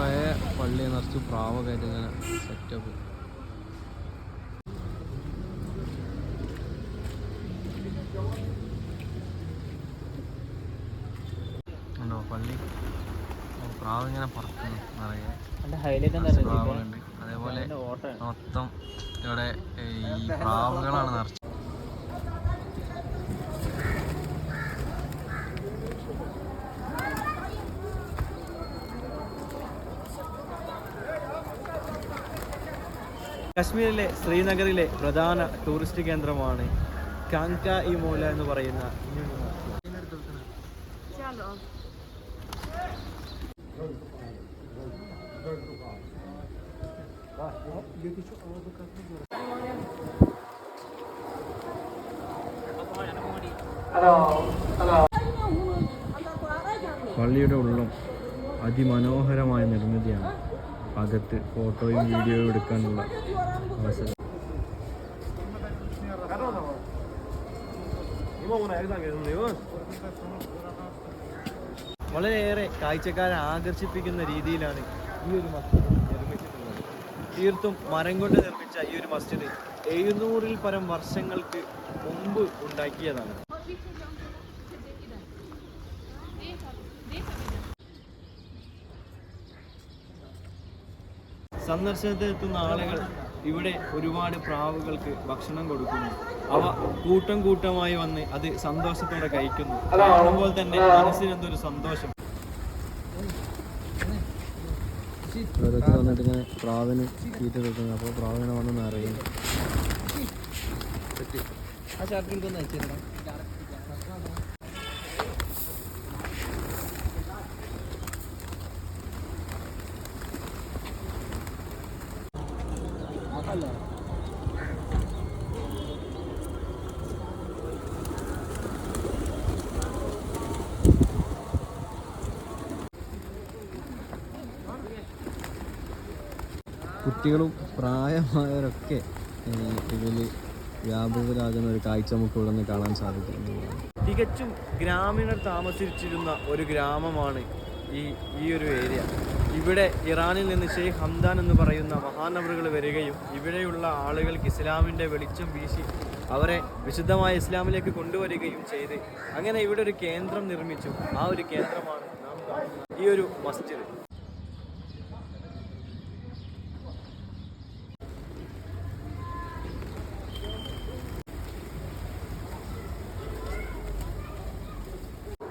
പഴയ പള്ളി നിറച്ച് പ്രാവൊക്കെ ആയിട്ട് ഇങ്ങനെ സെറ്റപ്പ് ഉണ്ടോ പള്ളി? പ്രാവ് ഇങ്ങനെ പറക്കുന്നു നിറയെ. പ്രാവുകളുണ്ട്. അതേപോലെ മൊത്തം ഇവിടെ ഈ പ്രാവുകളാണ് നിറച്ച് കശ്മീരിലെ ശ്രീനഗറിലെ പ്രധാന ടൂറിസ്റ്റ് കേന്ദ്രമാണ് കാങ്ക ഇ മോല എന്ന് പറയുന്ന പള്ളിയുടെ ഉള്ളം അതിമനോഹരമായ നിർമ്മിതിയാണ്. അകത്ത് ഫോട്ടോയും വീഡിയോയും എടുക്കാനുള്ള അവസരം. വളരെയേറെ കാഴ്ചക്കാരെ ആകർഷിപ്പിക്കുന്ന രീതിയിലാണ് ഈ ഒരു മസ്ജിദ് നിർമ്മിച്ചിട്ടുള്ളത്. തീർത്തും മരം കൊണ്ട് നിർമ്മിച്ച ഈ ഒരു മസ്ജിദ് എഴുന്നൂറിൽ പരം വർഷങ്ങൾക്ക് മുമ്പ് ഉണ്ടാക്കിയതാണ്. സന്ദർശനത്തിനെത്തുന്ന ആളുകൾ ഇവിടെ ഒരുപാട് പ്രാവുകൾക്ക് ഭക്ഷണം കൊടുക്കുന്നു. അവ കൂട്ടം കൂട്ടമായി വന്ന് അത് സന്തോഷത്തോടെ കഴിക്കുന്നു. കാണുമ്പോൾ തന്നെ മനസ്സിന് എന്തൊരു സന്തോഷം. ഓരോരുത്തർ വന്നിട്ട് ഇങ്ങനെ പ്രാവിന് തീറ്റ കൊടുക്കുന്നു. അപ്പോൾ പ്രാവിനെ വന്ന് നിറയും. ആ ഷർട്ട് ഒന്ന് കുട്ടികളും പ്രായമായവരൊക്കെ ഇതിൽ വ്യാപകരാകുന്ന ഒരു കാഴ്ച നമുക്ക് ഇവിടെ നിന്ന് കാണാൻ സാധിക്കും. തികച്ചും ഗ്രാമീണർ താമസിച്ചിരുന്ന ഒരു ഗ്രാമമാണ് ഈ ഈ ഒരു ഏരിയ. ഇവിടെ ഇറാനിൽ നിന്ന് ഷെയ്ഖ് ഹംദാൻ എന്ന് പറയുന്ന മഹാനവറുകൾ വരികയും ഇവിടെയുള്ള ആളുകൾക്ക് ഇസ്ലാമിന്റെ വെളിച്ചം വീശി അവരെ വിശുദ്ധമായ ഇസ്ലാമിലേക്ക് കൊണ്ടുവരികയും ചെയ്ത് അങ്ങനെ ഇവിടെ ഒരു കേന്ദ്രം നിർമ്മിച്ചു. ആ ഒരു കേന്ദ്രമാണ് നാം ഈ ഒരു മസ്ജിദ്.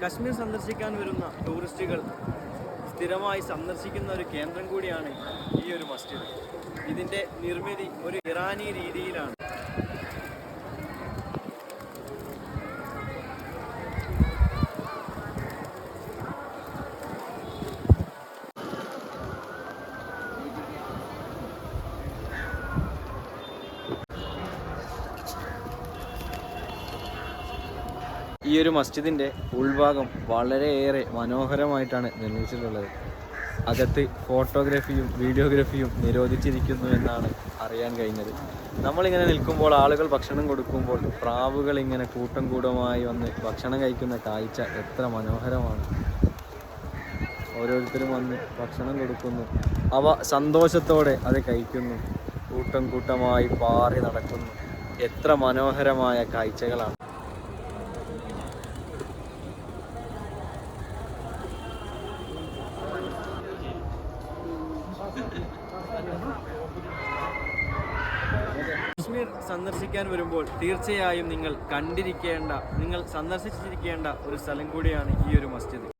കശ്മീർ സന്ദർശിക്കാൻ വരുന്ന ടൂറിസ്റ്റുകൾ സ്ഥിരമായി സന്ദർശിക്കുന്ന ഒരു കേന്ദ്രം കൂടിയാണ് ഈ ഒരു മസ്ജിദ്. ഇതിന്റെ നിർമ്മിതി ഒരു ഇറാനി രീതിയിലാണ്. ഈ ഒരു മസ്ജിദിന്റെ ഉൾഭാഗം വളരെയേറെ മനോഹരമായിട്ടാണ് നിർമ്മിച്ചിട്ടുള്ളത്. അകത്ത് ഫോട്ടോഗ്രാഫിയും വീഡിയോഗ്രാഫിയും നിരോധിച്ചിരിക്കുന്നു എന്നാണ് അറിയാൻ കഴിഞ്ഞത്. നമ്മളിങ്ങനെ നിൽക്കുമ്പോൾ ആളുകൾ ഭക്ഷണം കൊടുക്കുമ്പോൾ പ്രാവുകൾ ഇങ്ങനെ കൂട്ടം കൂടമായി വന്ന് ഭക്ഷണം കഴിക്കുന്ന കാഴ്ച എത്ര മനോഹരമാണ്. ഓരോരുത്തരും വന്ന് ഭക്ഷണം കൊടുക്കുന്നു. അവ സന്തോഷത്തോടെ അത് കഴിക്കുന്നു. കൂട്ടം കൂട്ടമായി പാറി നടക്കുന്നു. എത്ര മനോഹരമായ കാഴ്ചകളാണ്. കശ്മീർ സന്ദർശിക്കാൻ വരുമ്പോൾ തീർച്ചയായും നിങ്ങൾ കണ്ടിരിക്കേണ്ട നിങ്ങൾ സന്ദർശിച്ചിരിക്കേണ്ട ഒരു സ്ഥലം കൂടിയാണ് ഈ ഒരു മസ്ജിദ്.